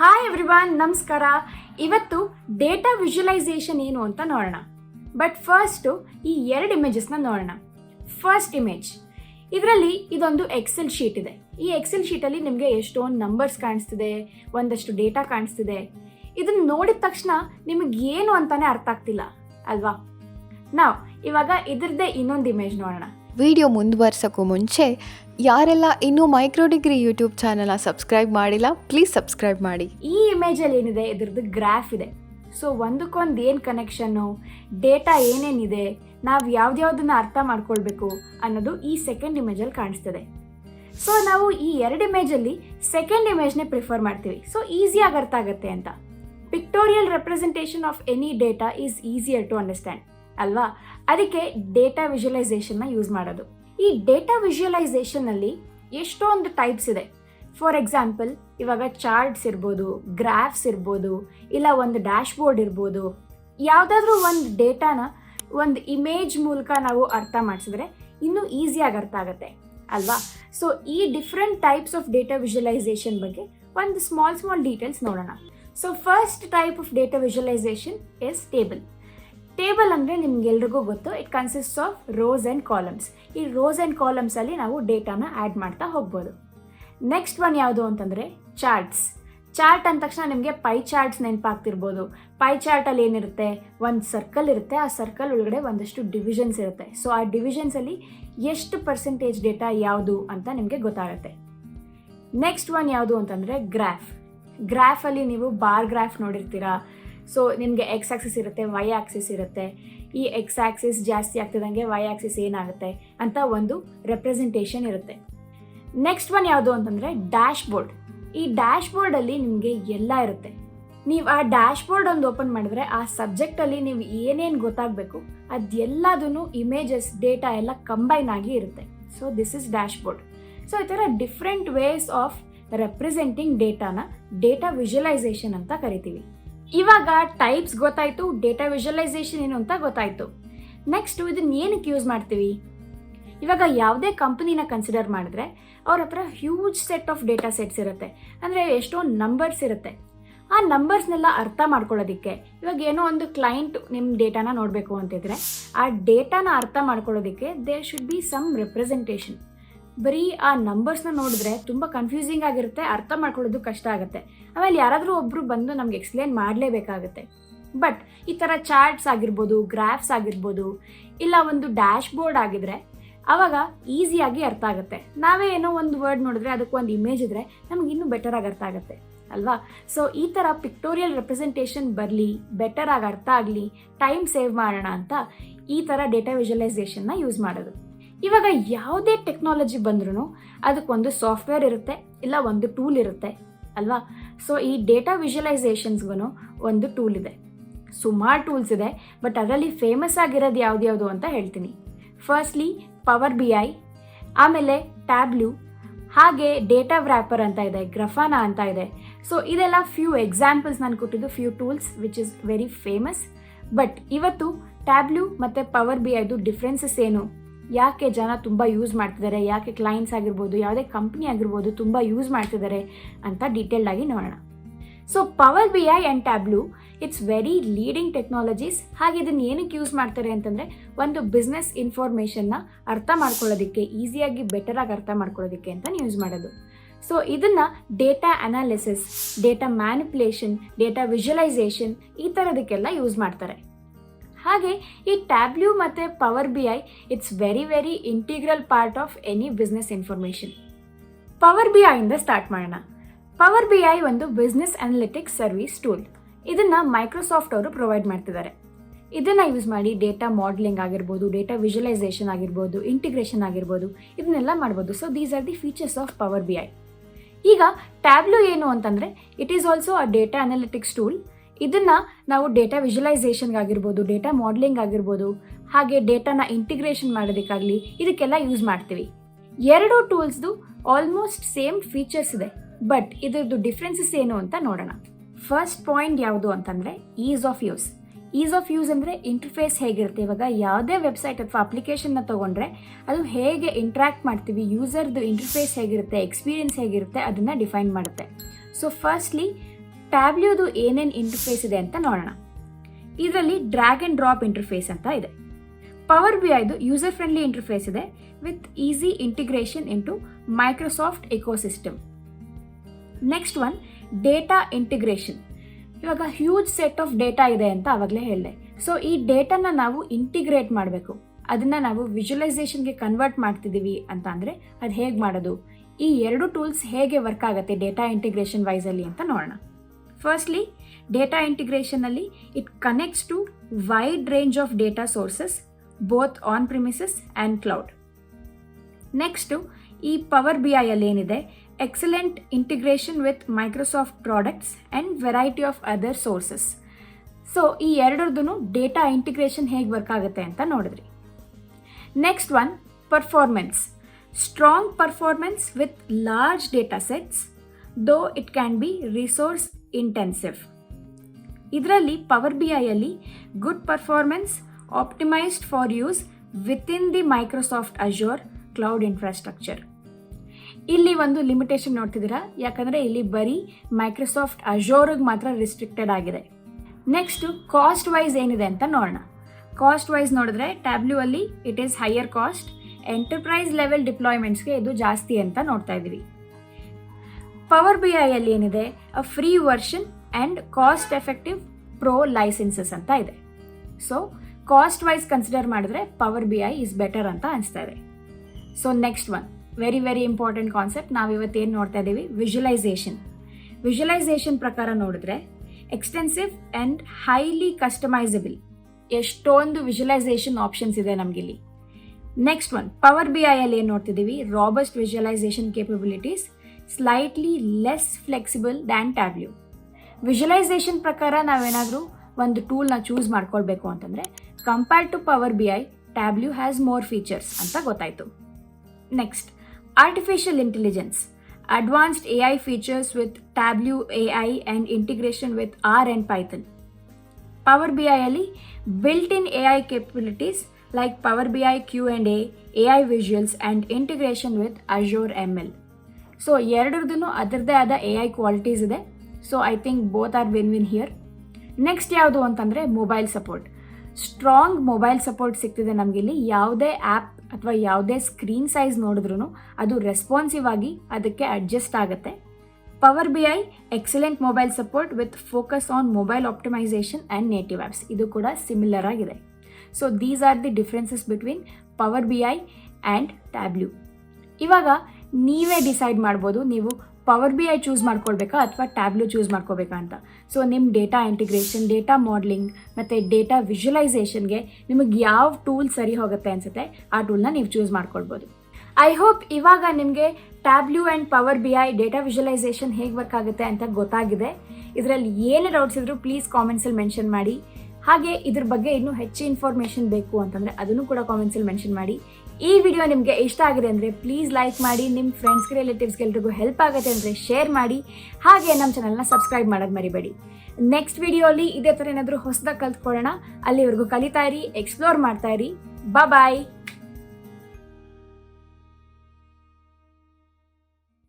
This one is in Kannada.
ಹಾಯ್ ಎವ್ರಿವಾನ್ ನಮಸ್ಕಾರ. ಇವತ್ತು ಡೇಟಾ ವಿಜುವಲೈಸೇಷನ್ ಏನು ಅಂತ ನೋಡೋಣ. ಬಟ್ ಫಸ್ಟು ಈ ಎರಡು ಇಮೇಜಸ್ನ ನೋಡೋಣ. ಫಸ್ಟ್ ಇಮೇಜ್ ಇದರಲ್ಲಿ ಇದೊಂದು ಎಕ್ಸೆಲ್ ಶೀಟ್ ಇದೆ. ಈ ಎಕ್ಸೆಲ್ ಶೀಟಲ್ಲಿ ನಿಮಗೆ ಎಷ್ಟೊಂದು ನಂಬರ್ಸ್ ಕಾಣಿಸ್ತಿದೆ, ಒಂದಷ್ಟು ಡೇಟಾ ಕಾಣಿಸ್ತಿದೆ. ಇದನ್ನ ನೋಡಿದ ತಕ್ಷಣ ನಿಮಗೆ ಏನು ಅಂತಾನೆ ಅರ್ಥ ಆಗ್ತಿಲ್ಲ, ಅಲ್ವಾ? ನಾವು ಇವಾಗ ಇದರದ್ದೇ ಇನ್ನೊಂದು ಇಮೇಜ್ ನೋಡೋಣ. ವಿಡಿಯೋ ಮುಂದುವರ್ಸೋಕ್ಕೂ ಮುಂಚೆ ಯಾರೆಲ್ಲ ಇನ್ನೂ ಮೈಕ್ರೋ ಡಿಗ್ರಿ ಯೂಟ್ಯೂಬ್ ಚಾನಲ್ನ ಸಬ್ಸ್ಕ್ರೈಬ್ ಮಾಡಿಲ್ಲ ಪ್ಲೀಸ್ ಸಬ್ಸ್ಕ್ರೈಬ್ ಮಾಡಿ. ಈ ಇಮೇಜ್ ಅಲ್ಲಿ ಏನಿದೆ? ಇದ್ರದ್ದು ಗ್ರಾಫ್ ಇದೆ. ಸೊ ಒಂದಕ್ಕೊಂದು ಏನು ಕನೆಕ್ಷನ್ನು ಡೇಟಾ ಏನೇನಿದೆ? ನಾವು ಯಾವ್ದ್ಯಾವ್ದನ್ನ ಅರ್ಥ ಮಾಡ್ಕೊಳ್ಬೇಕು ಅನ್ನೋದು ಈ ಸೆಕೆಂಡ್ ಇಮೇಜಲ್ಲಿ ಕಾಣಿಸ್ತದೆ. ಸೊ ನಾವು ಈ ಎರಡು ಇಮೇಜಲ್ಲಿ ಸೆಕೆಂಡ್ ಇಮೇಜ್ನೇ ಪ್ರಿಫರ್ ಮಾಡ್ತೀವಿ. ಸೊ ಈಸಿಯಾಗಿ ಅರ್ಥ ಆಗುತ್ತೆ ಅಂತ. Pictorial representation of any data is easier to understand ಅಲ್ವಾ? ಅದಕ್ಕೆ ಡೇಟಾ ವಿಜುವಲೈಸೇಷನ್ನ ಯೂಸ್ ಮಾಡೋದು. ಈ ಡೇಟಾ ವಿಜುವಲೈಸೇಷನಲ್ಲಿ ಎಷ್ಟೊಂದು ಟೈಪ್ಸ್ ಇದೆ. ಫಾರ್ ಎಕ್ಸಾಂಪಲ್ ಇವಾಗ ಚಾರ್ಟ್ಸ್ ಇರ್ಬೋದು ಗ್ರಾಫ್ಸ್ ಇರ್ಬೋದು, ಇಲ್ಲ ಒಂದು ಡ್ಯಾಶ್ ಬೋರ್ಡ್ ಇರ್ಬೋದು, ಯಾವುದಾದ್ರೂ ಒಂದು ಡೇಟಾನ ಒಂದು ಇಮೇಜ್ ಮೂಲಕ ನಾವು ಅರ್ಥ ಮಾಡಿಸಿದ್ರೆ ಇನ್ನೂ ಈಸಿಯಾಗಿ ಅರ್ಥ ಆಗುತ್ತೆ, ಅಲ್ವಾ? ಸೊ ಈ different types of data visualisation ಬಗ್ಗೆ ಒಂದು ಸ್ಮಾಲ್ ಸ್ಮಾಲ್ ಡೀಟೇಲ್ಸ್ ನೋಡೋಣ. So first type of data visualisation is table table ಅಂದರೆ ನಿಮ್ಗೆಲ್ರಿಗೂ ಗೊತ್ತು. It consist of rows and columns ಈ ರೋಸ್ ಆ್ಯಂಡ್ ಕಾಲಮ್ಸಲ್ಲಿ ನಾವು ಡೇಟಾನ ಆ್ಯಡ್ ಮಾಡ್ತಾ ಹೋಗ್ಬೋದು. ನೆಕ್ಸ್ಟ್ ಒನ್ ಯಾವುದು ಅಂತಂದರೆ ಚಾರ್ಟ್ಸ್. ಚಾರ್ಟ್ ಅಂದ ತಕ್ಷಣ ನಿಮಗೆ ಪೈ ಚಾರ್ಟ್ಸ್ ನೆನಪಾಗ್ತಿರ್ಬೋದು. ಪೈ ಚಾರ್ಟಲ್ಲಿ ಏನಿರುತ್ತೆ? ಒಂದು ಸರ್ಕಲ್ ಇರುತ್ತೆ. ಆ ಸರ್ಕಲ್ ಒಳಗಡೆ ಒಂದಷ್ಟು ಡಿವಿಷನ್ಸ್ ಇರುತ್ತೆ. ಸೊ ಆ ಡಿವಿಷನ್ಸಲ್ಲಿ ಎಷ್ಟು ಪರ್ಸೆಂಟೇಜ್ ಡೇಟಾ ಯಾವುದು ಅಂತ ನಿಮಗೆ ಗೊತ್ತಾಗುತ್ತೆ. ನೆಕ್ಸ್ಟ್ ಒನ್ ಯಾವುದು ಅಂತಂದರೆ ಗ್ರಾಫ್ ಗ್ರಾಫಲ್ಲಿ ನೀವು ಬಾರ್ ಗ್ರಾಫ್ ನೋಡಿರ್ತೀರಾ? ಸೊ ನಿಮಗೆ ಎಕ್ಸ್ ಆಕ್ಸಿಸ್ ಇರುತ್ತೆ ವೈ ಆಕ್ಸಿಸ್ ಇರುತ್ತೆ. ಈ ಎಕ್ಸ್ ಆಕ್ಸಿಸ್ ಜಾಸ್ತಿ ಆಗ್ತಿದಂಗೆ ವೈ ಆಕ್ಸಿಸ್ ಏನಾಗುತ್ತೆ ಅಂತ ಒಂದು ರೆಪ್ರೆಸೆಂಟೇಷನ್ ಇರುತ್ತೆ. ನೆಕ್ಸ್ಟ್ ಒನ್ ಯಾವುದು ಅಂತಂದರೆ ಡ್ಯಾಶ್ ಬೋರ್ಡ್ ಈ ಡ್ಯಾಶ್ ಬೋರ್ಡಲ್ಲಿ ನಿಮಗೆ ಎಲ್ಲ ಇರುತ್ತೆ. ನೀವು ಆ ಡ್ಯಾಶ್ ಬೋರ್ಡ್ ಒಂದು ಓಪನ್ ಮಾಡಿದ್ರೆ ಆ ಸಬ್ಜೆಕ್ಟಲ್ಲಿ ನೀವು ಏನೇನು ಗೊತ್ತಾಗಬೇಕು ಅದೆಲ್ಲದೂ ಇಮೇಜಸ್ ಡೇಟಾ ಎಲ್ಲ ಕಂಬೈನ್ ಆಗಿ ಇರುತ್ತೆ. So this is dashboard so ಈ ಥರ ಡಿಫ್ರೆಂಟ್ ವೇಸ್ ಆಫ್ ರೆಪ್ರೆಸೆಂಟಿಂಗ್ ಡೇಟಾನ ಡೇಟಾ ವಿಜುವಲೈಸೇಷನ್ ಅಂತ ಕರಿತೀವಿ. ಇವಾಗ ಟೈಪ್ಸ್ ಗೊತ್ತಾಯ್ತು ಡೇಟಾ ವಿಜುವಲೈಸೇಷನ್ ಏನು ಅಂತ ಗೊತ್ತಾಯ್ತು. ನೆಕ್ಸ್ಟ್ ಇದನ್ನ ಏನಕ್ಕೆ ಯೂಸ್ ಮಾಡ್ತೀವಿ? ಇವಾಗ ಯಾವುದೇ ಕಂಪನಿನ ಕನ್ಸಿಡರ್ ಮಾಡಿದ್ರೆ, ಅವ್ರ ಹತ್ರ huge set of data sets ಇರುತ್ತೆ. ಅಂದರೆ ಎಷ್ಟೋ ನಂಬರ್ಸ್ ಇರುತ್ತೆ. ಆ ನಂಬರ್ಸ್ನೆಲ್ಲ ಅರ್ಥ ಮಾಡ್ಕೊಳ್ಳೋದಕ್ಕೆ, ಇವಾಗ ಏನೋ ಒಂದು ಕ್ಲೈಂಟ್ ನಿಮ್ಮ ಡೇಟಾನ ನೋಡಬೇಕು ಅಂತಿದ್ರೆ, ಆ ಡೇಟಾನ ಅರ್ಥ ಮಾಡ್ಕೊಳ್ಳೋದಕ್ಕೆ there should be some representation ಬರೀ ಆ ನಂಬರ್ಸ್ನ ನೋಡಿದ್ರೆ ತುಂಬ ಕನ್ಫ್ಯೂಸಿಂಗ್ ಆಗಿರುತ್ತೆ, ಅರ್ಥ ಮಾಡ್ಕೊಳ್ಳೋದು ಕಷ್ಟ ಆಗುತ್ತೆ. ಆಮೇಲೆ ಯಾರಾದರೂ ಒಬ್ಬರು ಬಂದು ನಮ್ಗೆ ಎಕ್ಸ್ಪ್ಲೇನ್ ಮಾಡಲೇಬೇಕಾಗುತ್ತೆ. ಬಟ್ ಈ ಥರ ಚಾರ್ಟ್ಸ್ ಆಗಿರ್ಬೋದು ಗ್ರಾಫ್ಸ್ ಆಗಿರ್ಬೋದು, ಇಲ್ಲ ಒಂದು ಡ್ಯಾಶ್ ಬೋರ್ಡ್ ಆಗಿದ್ರೆ ಆವಾಗ ಈಸಿಯಾಗಿ ಅರ್ಥ ಆಗುತ್ತೆ. ನಾವೇ ಏನೋ ಒಂದು ವರ್ಡ್ ನೋಡಿದ್ರೆ ಅದಕ್ಕೆ ಒಂದು ಇಮೇಜ್ ಇದ್ರೆ ನಮ್ಗೆ ಇನ್ನೂ ಬೆಟರ್ ಆಗಿ ಅರ್ಥ ಆಗುತ್ತೆ, ಅಲ್ವಾ? ಸೊ ಈ ಥರ ಪಿಕ್ಟೋರಿಯಲ್ ರೆಪ್ರೆಸೆಂಟೇಷನ್ ಬರಲಿ ಬೆಟರ್ ಆಗಿ ಅರ್ಥ ಆಗಲಿ ಟೈಮ್ ಸೇವ್ ಮಾಡೋಣ ಅಂತ ಈ ಥರ ಡೇಟಾ ವಿಜುವಲೈಸೇಷನ್ನ ಯೂಸ್ ಮಾಡೋದು. ಇವಾಗ ಯಾವುದೇ ಟೆಕ್ನಾಲಜಿ ಬಂದ್ರೂ ಅದಕ್ಕೊಂದು ಸಾಫ್ಟ್ವೇರ್ ಇರುತ್ತೆ, ಇಲ್ಲ ಒಂದು ಟೂಲ್ ಇರುತ್ತೆ, ಅಲ್ವಾ? ಸೊ ಈ ಡೇಟಾ ವಿಜುವಲೈಸೇಷನ್ಸ್ಗೂ ಒಂದು ಟೂಲ್ ಇದೆ. ಸುಮಾರು ಟೂಲ್ಸ್ ಇದೆ ಬಟ್ ಅದರಲ್ಲಿ ಫೇಮಸ್ ಆಗಿರೋದು ಯಾವ್ದ್ಯಾವುದು ಅಂತ ಹೇಳ್ತೀನಿ. ಫಸ್ಟ್ಲಿ ಪವರ್ ಬಿ ಐ ಆಮೇಲೆ ಟ್ಯಾಬ್ಲ್ಯೂ ಹಾಗೆ ಡೇಟಾ ವ್ರ್ಯಾಪರ್ ಅಂತ ಇದೆ ಗ್ರಫಾನಾ ಅಂತ ಇದೆ. ಸೊ ಇದೆಲ್ಲ ಫ್ಯೂ ಎಕ್ಸಾಂಪಲ್ಸ್ ನಾನು ಕೊಟ್ಟಿದ್ದು few tools which is very famous but ಇವತ್ತು ಟ್ಯಾಬ್ಲ್ಯೂ ಮತ್ತು ಪವರ್ ಬಿ ಐದು ಡಿಫ್ರೆನ್ಸಸ್ ಏನು? ಯಾಕೆ ಜನ ತುಂಬ ಯೂಸ್ ಮಾಡ್ತಿದ್ದಾರೆ ಯಾಕೆ ಕ್ಲೈಂಟ್ಸ್ ಆಗಿರ್ಬೋದು, ಯಾವುದೇ ಕಂಪ್ನಿ ಆಗಿರ್ಬೋದು ತುಂಬ ಯೂಸ್ ಮಾಡ್ತಿದ್ದಾರೆ ಅಂತ ಡೀಟೇಲ್ಡ್ ಆಗಿ ನೋಡೋಣ. So Power B I and Tableau it's very leading technologies ಹಾಗೆ ಇದನ್ನು ಏನಕ್ಕೆ ಯೂಸ್ ಮಾಡ್ತಾರೆ ಅಂತಂದರೆ, ಒಂದು ಬಿಸ್ನೆಸ್ ಇನ್ಫಾರ್ಮೇಷನ್ನ ಅರ್ಥ ಮಾಡ್ಕೊಳ್ಳೋದಕ್ಕೆ ಈಸಿಯಾಗಿ ಬೆಟರಾಗಿ ಅರ್ಥ ಮಾಡ್ಕೊಳ್ಳೋದಕ್ಕೆ ಅಂತ ಯೂಸ್ ಮಾಡೋದು. ಸೊ ಇದನ್ನು data analysis data manipulation data visualisation ಈ ಥರದಕ್ಕೆಲ್ಲ ಯೂಸ್ ಮಾಡ್ತಾರೆ. ಹಾಗೆ ಈ ಟ್ಯಾಬ್ಲ್ಯೂ ಮತ್ತು Power B I it's very very integral part of any business information Power B ಐಯಿಂದ start ಮಾಡೋಣ. ಪವರ್ ಬಿ ಐ ಒಂದು ಬಿಸ್ನೆಸ್ ಅನಾಲಿಟಿಕ್ಸ್ ಸರ್ವಿಸ್ ಟೂಲ್ ಇದನ್ನು ಮೈಕ್ರೋಸಾಫ್ಟ್ ಅವರು ಪ್ರೊವೈಡ್ ಮಾಡ್ತಿದ್ದಾರೆ. ಇದನ್ನು ಯೂಸ್ ಮಾಡಿ ಡೇಟಾ ಮಾಡಲಿಂಗ್ ಆಗಿರ್ಬೋದು ಡೇಟಾ ವಿಜುವಲೈಸೇಷನ್ ಆಗಿರ್ಬೋದು ಇಂಟಿಗ್ರೇಷನ್ ಆಗಿರ್ಬೋದು, ಇದನ್ನೆಲ್ಲ ಮಾಡ್ಬೋದು. So these are the features of Power B I ಈಗ ಟ್ಯಾಬ್ಲೂ ಏನು ಅಂತಂದರೆ it is also a data analytics tool ಇದನ್ನು ನಾವು ಡೇಟಾ ವಿಜುವಲೈಸೇಷನ್ಗೆ ಆಗಿರ್ಬೋದು ಡೇಟಾ ಮಾಡಲಿಂಗ್ ಆಗಿರ್ಬೋದು ಹಾಗೆ ಡೇಟಾನ ಇಂಟಿಗ್ರೇಷನ್ ಮಾಡೋದಕ್ಕಾಗಲಿ ಇದಕ್ಕೆಲ್ಲ ಯೂಸ್ ಮಾಡ್ತೀವಿ. ಎರಡು ಟೂಲ್ಸ್ದು ಆಲ್ಮೋಸ್ಟ್ ಸೇಮ್ ಫೀಚರ್ಸ್ ಇದೆ ಬಟ್ ಇದರದ್ದು ಡಿಫ್ರೆನ್ಸಸ್ ಏನು ಅಂತ ನೋಡೋಣ. ಫಸ್ಟ್ ಪಾಯಿಂಟ್ ಯಾವುದು ಅಂತಂದರೆ ease of use ease of use ಅಂದರೆ ಇಂಟರ್ಫೇಸ್ ಹೇಗಿರುತ್ತೆ? ಇವಾಗ ಯಾವುದೇ ವೆಬ್ಸೈಟ್ ಅಥವಾ ಅಪ್ಲಿಕೇಶನ್ನ ತೊಗೊಂಡ್ರೆ ಅದು ಹೇಗೆ ಇಂಟ್ರ್ಯಾಕ್ಟ್ ಮಾಡ್ತೀವಿ ಯೂಸರ್ದು ಇಂಟರ್ಫೇಸ್ ಹೇಗಿರುತ್ತೆ ಎಕ್ಸ್ಪೀರಿಯನ್ಸ್ ಹೇಗಿರುತ್ತೆ ಅದನ್ನು ಡಿಫೈನ್ ಮಾಡುತ್ತೆ. ಸೊ ಫಸ್ಟ್ಲಿ ಟ್ಯಾಬ್ಲ್ಯೂದು ಏನೇನು ಇಂಟರ್ಫೇಸ್ ಇದೆ ಅಂತ ನೋಡೋಣ. ಇದರಲ್ಲಿ ಡ್ರ್ಯಾಗ್ ಆ್ಯಂಡ್ ಡ್ರಾಪ್ ಇಂಟರ್ಫೇಸ್ ಅಂತ ಇದೆ. ಪವರ್ ಬಿ ಐದು ಯೂಸರ್ ಫ್ರೆಂಡ್ಲಿ ಇಂಟರ್ಫೇಸ್ ಇದೆ with easy integration into Microsoft ecosystem next one data integration ಇವಾಗ ಹ್ಯೂಜ್ ಸೆಟ್ ಆಫ್ ಡೇಟಾ ಇದೆ ಅಂತ ಆವಾಗಲೇ ಹೇಳಿದೆ. ಸೊ ಈ ಡೇಟಾನ ನಾವು ಇಂಟಿಗ್ರೇಟ್ ಮಾಡಬೇಕು. ಅದನ್ನು ನಾವು ವಿಜುವಲೈಸೇಷನ್ಗೆ ಕನ್ವರ್ಟ್ ಮಾಡ್ತಿದ್ದೀವಿ ಅಂತ ಅಂದರೆ ಅದು ಹೇಗೆ ಮಾಡೋದು? ಈ ಎರಡು ಟೂಲ್ಸ್ ಹೇಗೆ ವರ್ಕ್ ಆಗುತ್ತೆ ಡೇಟಾ ಇಂಟಿಗ್ರೇಷನ್ ವೈಸಲ್ಲಿ ಅಂತ ನೋಡೋಣ. Firstly data ಇಂಟಿಗ್ರೇಷನಲ್ಲಿ it connects to wide range of data sources both on premises and cloud next ಈ ಪವರ್ ಬಿ ಅಲ್ಲಿ ಏನಿದೆ? Excellent integration with Microsoft products and variety of other sources so ಈ ಎರಡರದ್ದು ಡೇಟಾ ಇಂಟಿಗ್ರೇಷನ್ ಹೇಗೆ ವರ್ಕ್ ಆಗುತ್ತೆ ಅಂತ ನೋಡಿದ್ರಿ. Next one performance strong performance with large data sets though it can be resource intensive ಇದರಲ್ಲಿ power B ಐಯಲ್ಲಿ good performance optimised for use within the Microsoft Azure cloud infrastructure ಇಲ್ಲಿ ಒಂದು ಲಿಮಿಟೇಷನ್ ನೋಡ್ತಿದ್ದೀರಾ? ಯಾಕಂದರೆ ಇಲ್ಲಿ ಬರೀ ಮೈಕ್ರೋಸಾಫ್ಟ್ ಅಜೋರಿಗೆ ಮಾತ್ರ ರಿಸ್ಟ್ರಿಕ್ಟೆಡ್ ಆಗಿದೆ. ನೆಕ್ಸ್ಟು ಕಾಸ್ಟ್ ವೈಸ್ ಏನಿದೆ ಅಂತ ನೋಡೋಣ. ಕಾಸ್ಟ್ ವೈಸ್ ನೋಡಿದ್ರೆ ಟ್ಯಾಬ್ಲ್ಯೂ ಅಲ್ಲಿ it is higher cost enterprise level ಡಿಪ್ಲಾಯ್ಮೆಂಟ್ಸ್ಗೆ ಇದು ಜಾಸ್ತಿ ಅಂತ ನೋಡ್ತಾ ಇದ್ದೀವಿ ಪವರ್ ಬಿ ಐಯಲ್ಲಿ ಏನಿದೆ? A free version and cost effective pro licences ಅಂತ ಇದೆ. ಸೊ ಕಾಸ್ಟ್ ವೈಸ್ ಕನ್ಸಿಡರ್ ಮಾಡಿದ್ರೆ power B I is better ಅಂತ ಅನಿಸ್ತಾ ಇದೆ. So next one very very important concept ನಾವು ಇವತ್ತೇನು ನೋಡ್ತಾ ಇದ್ದೀವಿ ವಿಜುವಲೈಸೇಷನ್ ವಿಜುವಲೈಸೇಷನ್ ಪ್ರಕಾರ ನೋಡಿದ್ರೆ ಎಕ್ಸ್ಟೆನ್ಸಿವ್ ಆ್ಯಂಡ್ ಹೈಲಿ ಕಸ್ಟಮೈಸಬಲ್ ಎಷ್ಟೊಂದು ವಿಜುವಲೈಸೇಷನ್ ಆಪ್ಷನ್ಸ್ ಇದೆ ನಮಗಿಲ್ಲಿ. ನೆಕ್ಸ್ಟ್ ಒನ್ ಪವರ್ ಬಿ ಅಲ್ಲಿ ಏನು ನೋಡ್ತಿದ್ದೀವಿ robust visualisation capabilities slightly less flexible than Tableau visualisation ಪ್ರಕಾರ ನಾವೇನಾದರೂ ಒಂದು ಟೂಲ್ನ ಚೂಸ್ ಮಾಡ್ಕೊಳ್ಬೇಕು ಅಂತಂದರೆ compared to power B I Tableau has more features ಅಂತ ಗೊತ್ತಾಯಿತು. Next artificial intelligence advanced A I features with Tableau A I and integration with R and Python power B ಐಯಲ್ಲಿ built in A I capabilities like power B I Q and A A I visuals and integration with Azure M L so ಎರಡರದ್ದು ಅದರದ್ದೇ ಆದ ಎ ಐ ಕ್ವಾಲಿಟೀಸ್ ಇದೆ. So I think both are win win here next ಯಾವುದು ಅಂತಂದರೆ mobile support strong mobile support ಸಿಗ್ತಿದೆ ನಮಗಿಲ್ಲಿ ಯಾವುದೇ ಆ್ಯಪ್ ಅಥವಾ ಯಾವುದೇ ಸ್ಕ್ರೀನ್ ಸೈಜ್ ನೋಡಿದ್ರೂ ಅದು ರೆಸ್ಪಾನ್ಸಿವ್ ಆಗಿ ಅದಕ್ಕೆ ಅಡ್ಜಸ್ಟ್ ಆಗುತ್ತೆ. Power B I excellent mobile support with focus on mobile optimisation and native apps ಇದು ಕೂಡ ಸಿಮಿಲರ್ ಆಗಿದೆ. So these are the differences between power B I and Tableau ಇವಾಗ ನೀವೇ ಡಿಸೈಡ್ ಮಾಡ್ಬೋದು, ನೀವು ಪವರ್ ಬಿ ಐ ಚೂಸ್ ಮಾಡ್ಕೊಳ್ಬೇಕಾ ಅಥವಾ ಟ್ಯಾಬ್ಲು ಚೂಸ್ ಮಾಡ್ಕೋಬೇಕಾ ಅಂತ. ಸೊ ನಿಮ್ಮ data integration data modelling data data ವಿಜುವಲೈಸೇಷನ್ಗೆ ನಿಮಗೆ ಯಾವ ಟೂಲ್ ಸರಿ ಹೋಗುತ್ತೆ ಅನಿಸುತ್ತೆ, ಆ ಟೂಲ್ನ ನೀವು ಚೂಸ್ ಮಾಡ್ಕೊಳ್ಬೋದು. ಐ ಹೋಪ್ ಇವಾಗ ನಿಮಗೆ Tableau and power B I data visualisation ಹೇಗೆ ವರ್ಕ್ ಆಗುತ್ತೆ ಅಂತ ಗೊತ್ತಾಗಿದೆ. ಇದರಲ್ಲಿ ಏನೇ ಡೌಟ್ಸ್ ಇದ್ದರೂ ಪ್ಲೀಸ್ ಕಾಮೆಂಟ್ಸಲ್ಲಿ ಮೆನ್ಷನ್ ಮಾಡಿ. ಹಾಗೆ ಇದ್ರ ಬಗ್ಗೆ ಇನ್ನೂ ಹೆಚ್ಚು ಇನ್ಫಾರ್ಮೇಷನ್ ಬೇಕು ಅಂತಂದರೆ ಅದನ್ನು ಕೂಡ ಕಾಮೆಂಟ್ಸಲ್ಲಿ ಮೆನ್ಷನ್ ಮಾಡಿ. ಈ ವಿಡಿಯೋ ನಿಮಗೆ ಇಷ್ಟ ಆಗಿದೆ ಅಂದರೆ ಪ್ಲೀಸ್ ಲೈಕ್ ಮಾಡಿ ನಿಮ್ಮ ಫ್ರೆಂಡ್ಸ್ಗೆ ರಿಲೇಟಿವ್ಸ್ಗೆ ಎಲ್ರಿಗೂ ಹೆಲ್ಪ್ ಆಗುತ್ತೆ ಅಂದರೆ ಶೇರ್ ಮಾಡಿ. ಹಾಗೆ ನಮ್ಮ ಚಾನಲ್ನ ಸಬ್ಸ್ಕ್ರೈಬ್ ಮಾಡೋದು ಮರಿಬೇಡಿ. ನೆಕ್ಸ್ಟ್ ವಿಡಿಯೋಲಿ ಇದೇ ಥರ ಏನಾದರೂ ಹೊಸದಾಗಿ ಕಲ್ತ್ಕೊಳ್ಳೋಣ. ಅಲ್ಲಿವರೆಗೂ ಕಲಿತಾ ಇರಿ ಎಕ್ಸ್ಪ್ಲೋರ್ ಮಾಡ್ತಾ ಇರಿ. ಬಾಯ್